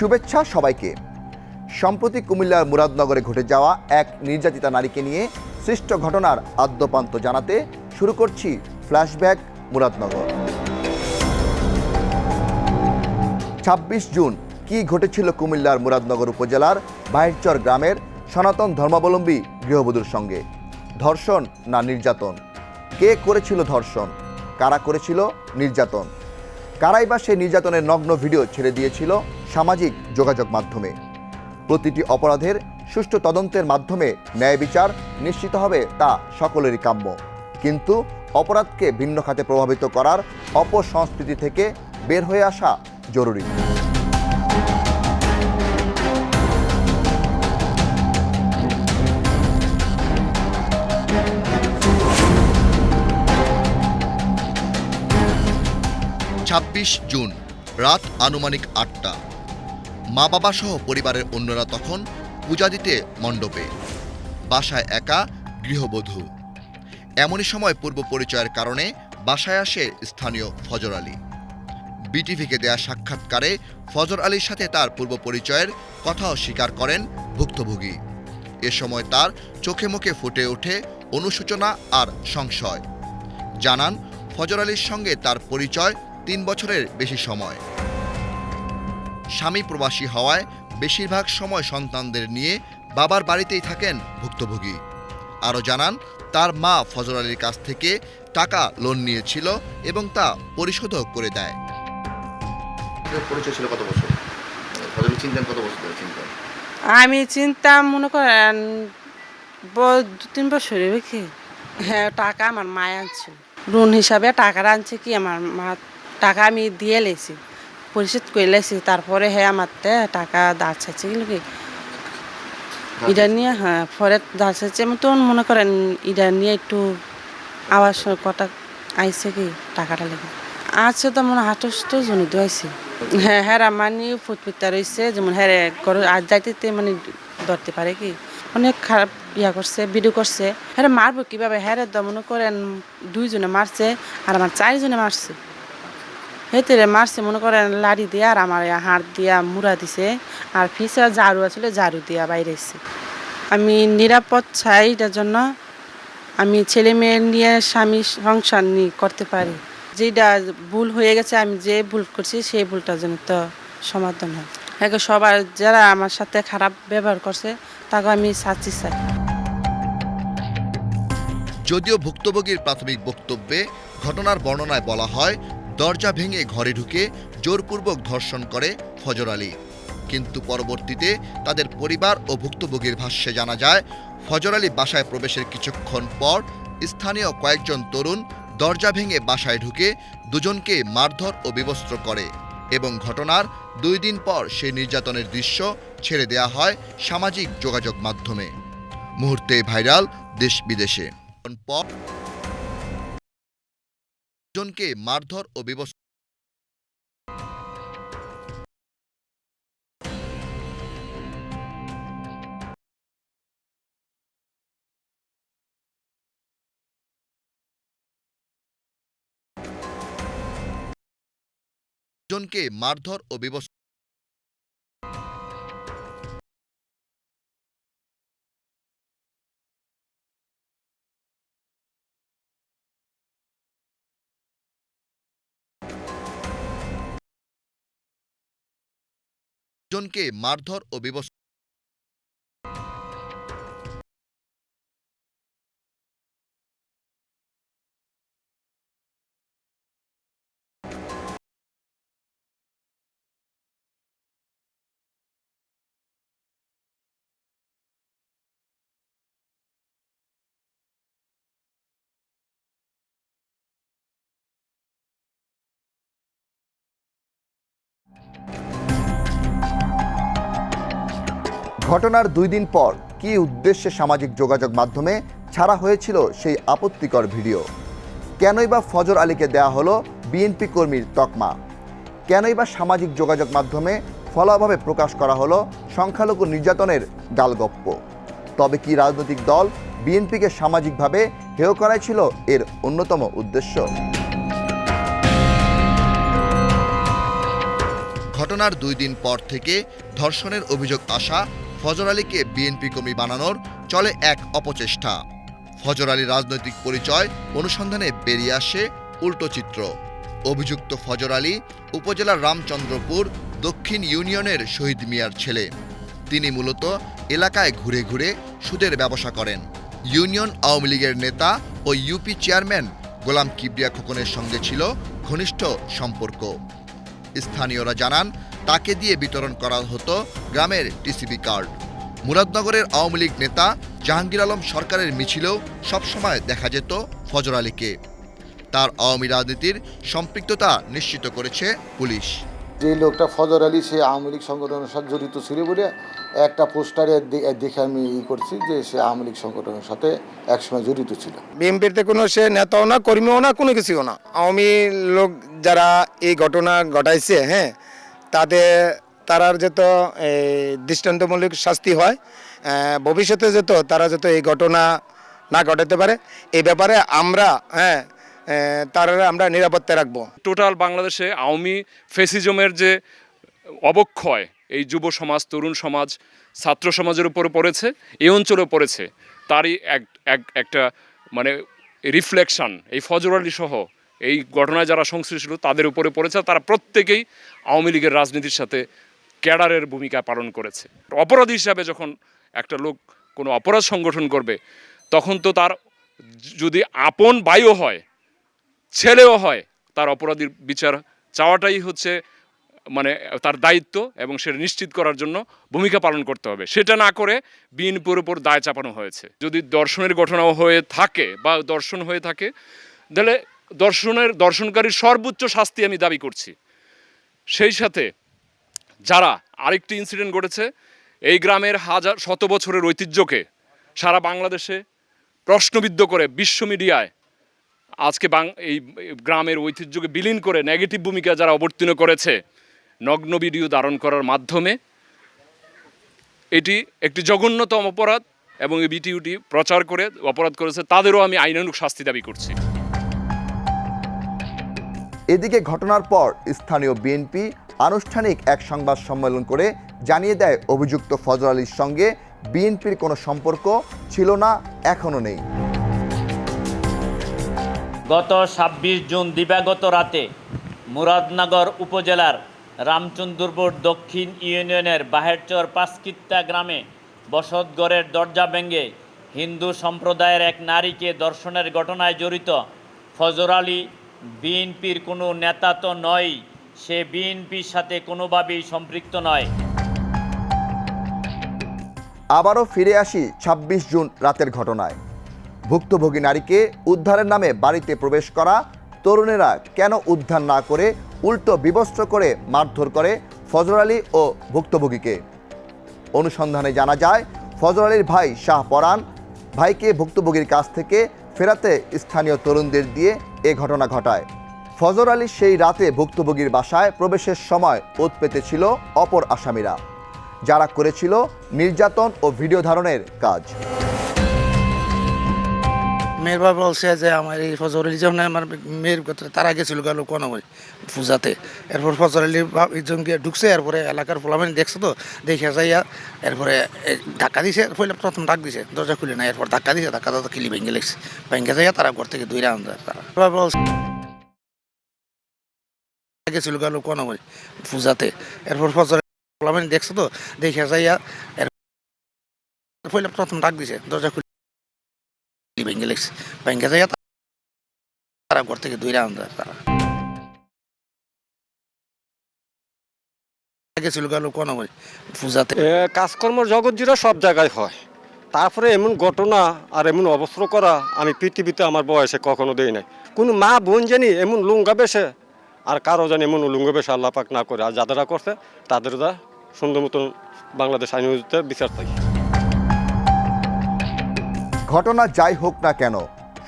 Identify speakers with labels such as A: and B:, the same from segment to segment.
A: শুভেচ্ছা সবাইকে। সম্প্রতি কুমিল্লার মুরাদনগরে ঘটে যাওয়া এক নির্যাতিতা নারীকে নিয়ে সৃষ্ট ঘটনার আদ্যপান্ত জানাতে শুরু করছি ফ্ল্যাশব্যাক মুরাদনগর। ছাব্বিশ জুন, কি ঘটেছিল কুমিল্লার মুরাদনগর উপজেলার বাহিরচর গ্রামের সনাতন ধর্মাবলম্বী গৃহবধূর সঙ্গে? ধর্ষণ না নির্যাতন? কে করেছিল ধর্ষণ? কারা করেছিল নির্যাতন? কারাই বা সেই নির্যাতনের নগ্ন ভিডিও ছেড়ে দিয়েছিল সামাজিক যোগাযোগ মাধ্যমে। প্রতিটি অপরাধের সুষ্ঠু তদন্তের মাধ্যমে ন্যায় বিচার নিশ্চিত হবে তা সকলেরই কাম্য। কিন্তু অপরাধকে ভিন্ন খাতে প্রভাবিত করার অপসংস্কৃতি থেকে বের হয়ে আসা জরুরি। ছাব্বিশ জুন, রাত আনুমানিক আটটা। মা বাবা সহ পরিবারের অন্যরা তখন পূজা দিতে মণ্ডপে। বাসায় একা গৃহবধূ। এমনই সময় পূর্ব পরিচয়ের কারণে বাসায় আসে স্থানীয় ফজর আলী। বিটিভিকে দেয়া সাক্ষাৎকারে ফজর আলীর সাথে তার পূর্ব পরিচয়ের কথাও স্বীকার করেন ভুক্তভোগী। এ সময় তার চোখে মুখে ফুটে ওঠে অনুশোচনা আর সংশয়। জানান, ফজর আলীর সঙ্গে তার পরিচয় তিন বছরের বেশি সময়। স্বামী প্রবাসী হওয়ায় বেশিরভাগ সময় সন্তানদের নিয়ে বাবার বাড়িতেই থাকেন ভুক্তভোগী। আরও জানান তার মা ফজর আলীর কাছ থেকে টাকা লোন নিয়েছিল এবং তা পরিশোধও করে দেয়। পরিচয় ছিল কত বছর? ফজর কত বছর ধরে চিনতেন?
B: আমি চিন্তা মনে করেন দু তিন বছর হবে কি হ্যাঁ টাকা আমার মায় আনছে লোন হিসাবে টাকা আনছে কি আমার মা টাকা আমি দিয়ে লেছি। পরিশোধ করে লেছি তারপরে হ্যাঁ আমার তে টাকা দাঁড় চাইছে কিন্তু কি এটা নিয়ে হ্যাঁ পরে দাঁড় চাইছে। মতন মনে করেন এটা নিয়ে একটু আওয়াজ কটা আইছে কি টাকাটা লেগে। আছে তো মনে হাটস্থ জনিত আইছে। হ্যাঁ হ্যাঁ মানে ফুটফুটটা রয়েছে যেমন হ্যাঁ ঘর আজ যাইতে মানে ধরতে পারে কি। অনেক খারাপ ইয়া করছে ভিডিও করছে। হ্যাঁ মারবো কীভাবে? হ্যাঁ তো মনে করেন দুইজনে মারছে আর আমার চারজনে মারছে। হেতে মারছে, মনে করেন লাড়ি দিয়ে আর আমার হাত দিয়া মুড়া দিছে, আর ফিসে ঝাড়ু আসলে ঝাড়ু দিয়া বাইরে এসছে। আমি নিরাপদ চাই এটার জন্য আমি ছেলে মেয়ে নিয়ে স্বামী সংসার নিয়ে করতে পারি। যেটা ভুল হয়ে গেছে, আমি যে ভুল করছি, সেই ভুলটার জন্য তো সমাধান হয়। হ্যাঁ সবার যারা আমার সাথে খারাপ ব্যবহার করছে, তাকে আমি শাস্তি চাই।
A: যদিও ভুক্তভোগীর প্রাথমিক বক্তব্যে ঘটনার বর্ণনায় বলা হয় দরজা ভেঙে ঘরে ঢুকে জোরপূর্বক ধর্ষণ করে ফজর আলী। কিন্তু পরবর্তীতে তাদের পরিবার ও ভুক্তভোগীর ভাষ্যে জানা যায়, ফজর আলী বাসায় প্রবেশের কিছুক্ষণ পর স্থানীয় কয়েকজন তরুণ দরজা ভেঙে বাসায় ঢুকে দুজনকে মারধর ও বিবস্ত্র করে এবং ঘটনার দুই দিন পর সেই নির্যাতনের দৃশ্য ছেড়ে দেয়া হয় সামাজিক যোগাযোগ মাধ্যমে। মুহূর্তে ভাইরাল দেশ বিদেশে। জনকে মারধর ও বিবস জনকে মারধর ও বিবস্ত্র জনকে মারধর ও বিবস্ত্র ঘটনার দুই দিন পর কী উদ্দেশ্যে সামাজিক যোগাযোগ মাধ্যমে ছাড়া হয়েছিল সেই আপত্তিকর ভিডিও? কেনই বা ফজর আলীকে দেয়া হলো বিএনপি কর্মীর তকমা? কেনই বা সামাজিক যোগাযোগ মাধ্যমে ফলাভাবে প্রকাশ করা হলো সংখ্যালঘু নির্যাতনের গালগপ্প তবে কি রাজনৈতিক দল বিএনপিকে সামাজিকভাবে হেয় করাই ছিল এর অন্যতম উদ্দেশ্য? ঘটনার দুই দিন পর থেকে ধর্ষণের অভিযোগ আসা ফজর আলীকে বিএনপি কর্মী বানানোর চলে এক অপচেষ্টা। ফজর আলীর রাজনৈতিক পরিচয় অনুসন্ধানে বেরিয়ে আসে উল্টো চিত্র। অভিযুক্ত ফজর আলী উপজেলার রামচন্দ্রপুর দক্ষিণ ইউনিয়নের শহীদ মিয়ার ছেলে। তিনি মূলত এলাকায় ঘুরে ঘুরে সুদের ব্যবসা করেন। ইউনিয়ন আওয়ামী লীগের নেতা ও ইউপি চেয়ারম্যান গোলাম কিবরিয়া খোকনের সঙ্গে ছিল ঘনিষ্ঠ সম্পর্ক। স্থানীয়রা জানান তাকে দিয়ে বিতরণ করা হতো গ্রামের টিসিবি কার্ড। মুরাদনগরের আওয়ামী লীগ নেতা জাহাঙ্গীর আলম সরকারের মিছিলেও সবসময় দেখা যেত ফজর আলীকে। তার আওয়ামী রাজনীতির সম্পৃক্ততা নিশ্চিত করেছে পুলিশ।
C: যে লোকটা ফজর আলী সে আওয়ামী লীগ সংগঠনের সাথে জড়িত ছিল বলে একটা পোস্টারে দেখে আমি ই করছি যে সে আওয়ামী লীগ সংগঠনের সাথে একসময় জড়িত ছিল।
D: বিএনপিতে কোনো সে নেতাও না কর্মীও না কোনো কিছুও না। আওয়ামী লোক যারা এই ঘটনা ঘটাইছে হ্যাঁ তাদের তারার যেত এই, দৃষ্টান্তমূলক শাস্তি হয় ভবিষ্যতে যেত তারা যেত এই ঘটনা না ঘটাতে পারে। এই ব্যাপারে আমরা হ্যাঁ তারা আমরা নিরাপত্তা রাখব।
E: টোটাল বাংলাদেশে আওয়ামী ফেসিজমের যে অবক্ষয় এই যুব সমাজ তরুণ সমাজ ছাত্র সমাজের উপরে পড়েছে এই অঞ্চলেও পড়েছে তারই এক একটা মানে রিফ্লেকশন এই ফজর আলী সহ এই ঘটনায় যারা সংশ্লিষ্ট ছিল, তাদের উপরে পড়েছে তারা প্রত্যেকেই আওয়ামী লীগের রাজনীতির সাথে ক্যাডারের ভূমিকা পালন করেছে। অপরাধী হিসাবে যখন একটা লোক কোনো অপরাধ সংগঠন করবে, তখন তো তার যদি আপন বায়ু হয়, ছেলেও হয়, তার অপরাধীর বিচার চাওয়াটাই হচ্ছে মানে তার দায়িত্ব এবং সেটা নিশ্চিত করার জন্য ভূমিকা পালন করতে হবে। সেটা না করে বিএনপির উপর দায় চাপানো হয়েছে। যদি দর্শনের ঘটনাও হয়ে থাকে বা দর্শন হয়ে থাকে, তাহলে দর্শনের, দর্শনকারীর সর্বোচ্চ শাস্তি আমি দাবি করছি। সেই সাথে যারা আরেকটি ইনসিডেন্ট ঘটেছে, এই গ্রামের হাজার, শত বছরের ঐতিহ্যকে সারা বাংলাদেশে প্রশ্নবিদ্ধ করে বিশ্ব মিডিয়ায় আজকে বাং, এই গ্রামের ঐতিহ্যকে বিলীন করে নেগেটিভ ভূমিকা যারা অবতীর্ণ করেছে, নগ্ন ভিডিও ধারণ করার মাধ্যমে এটি একটি জঘন্যতম অপরাধ এবং এই বিটিউটি প্রচার করে, অপরাধ করেছে, তাদেরও আমি আইনানুক শাস্তি দাবি করছি।
A: এদিকে ঘটনার পর স্থানীয় বিএনপি আনুষ্ঠানিক এক সংবাদ সম্মেলন করে জানিয়ে দেয়, অভিযুক্ত ফজর আলীর সঙ্গে বিএনপির কোনো সম্পর্ক ছিল না এখনও নেই।
F: গত ছাব্বিশ জুন দিবাগত রাতে মুরাদনগর উপজেলার রামচন্দ্রপুর দক্ষিণ ইউনিয়নের বাহেরচর পাঁচকিত্তা গ্রামে বসতগড়ের দরজা ভেঙে হিন্দু সম্প্রদায়ের এক নারীকে দর্শনের ঘটনায় জড়িত ফজর আলী বিএনপির কোনো নেতা তো নয়, সে বিএনপির সাথে কোনোভাবেই সম্পৃক্ত নয়।
A: আবারও ফিরে আসি ২৬ জুন রাতের ঘটনায়। ভুক্তভোগী নারীকে উদ্ধারের নামে বাড়িতে প্রবেশ করা তরুণেরা কেন উদ্ধার না করে উল্টো বিবস্ত্র করে মারধর করে ফজর আলী ও ভুক্তভোগীকে? অনুসন্ধানে জানা যায়, ফজর আলীর ভাই শাহ পরান ভাইকে ভুক্তভোগীর কাছ থেকে ফেরাতে স্থানীয় তরুণদের দিয়ে এ ঘটনা ঘটায়। ফজর আলী সেই রাতে ভুক্তভোগীর বাসায় প্রবেশের সময় ওত পেতেছিল অপর আসামিরা, যারা করেছিল নির্যাতন ও ভিডিও ধারণের কাজ।
G: মেয়ের বাবা বলছে যে আমার এই ফজর আলী যখন আমার মেয়ের তারা গেছিল গেল কোনো পূজাতে। এরপর ফজর আলী একজনকে ঢুকছে, এরপরে এলাকার পোলামানি দেখছে তো, দেখে যাইয়া এরপরে ধাক্কা দিছে, পয়লা প্রথম ডাক দিছে, দরজা খুলে না এরপর ধাক্কা দিছে, ধাক্কা দাদা কিলি ভেঙে লেগছে। ভেঙে যাইয়া তারা ঘর থেকে দুই রাউন্ড তারা। বলছে গেছিল গেল কোনো পূজাতে। এরপর ফজর পোলামানি দেখছে তো, দেখে যাইয়া পয়লা প্রথম ডাক দিছে, দরজা খুলে যাইয়া তারা ঘর থেকে দূরে আনতে তারা।
H: কাজকর্ম জগৎ জুড়ে সব জায়গায় হয়। তারপরে এমন ঘটনা আর এমন অবস্ত্র করা আমি পৃথিবীতে আমার বয়সে কখনো দেই নাই। কোনো মা বোন জানি এমন লুঙ্গা বেশে আর কারও জানি এমন লুঙ্গা বেশে আল্লাহ পাক না করে। আর যাদেরা করছে, তাদের সুন্দর মতন বাংলাদেশ আইন বিচার চাই।
A: ঘটনা যাই হোক না কেন,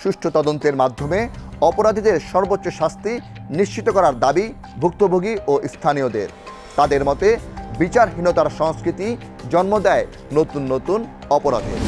A: সুষ্ঠু তদন্তের মাধ্যমে অপরাধীদের সর্বোচ্চ শাস্তি নিশ্চিত করার দাবি ভুক্তভোগী ও স্থানীয়দের। তাদের মতে বিচারহীনতার সংস্কৃতি জন্ম দেয় নতুন নতুন অপরাধের।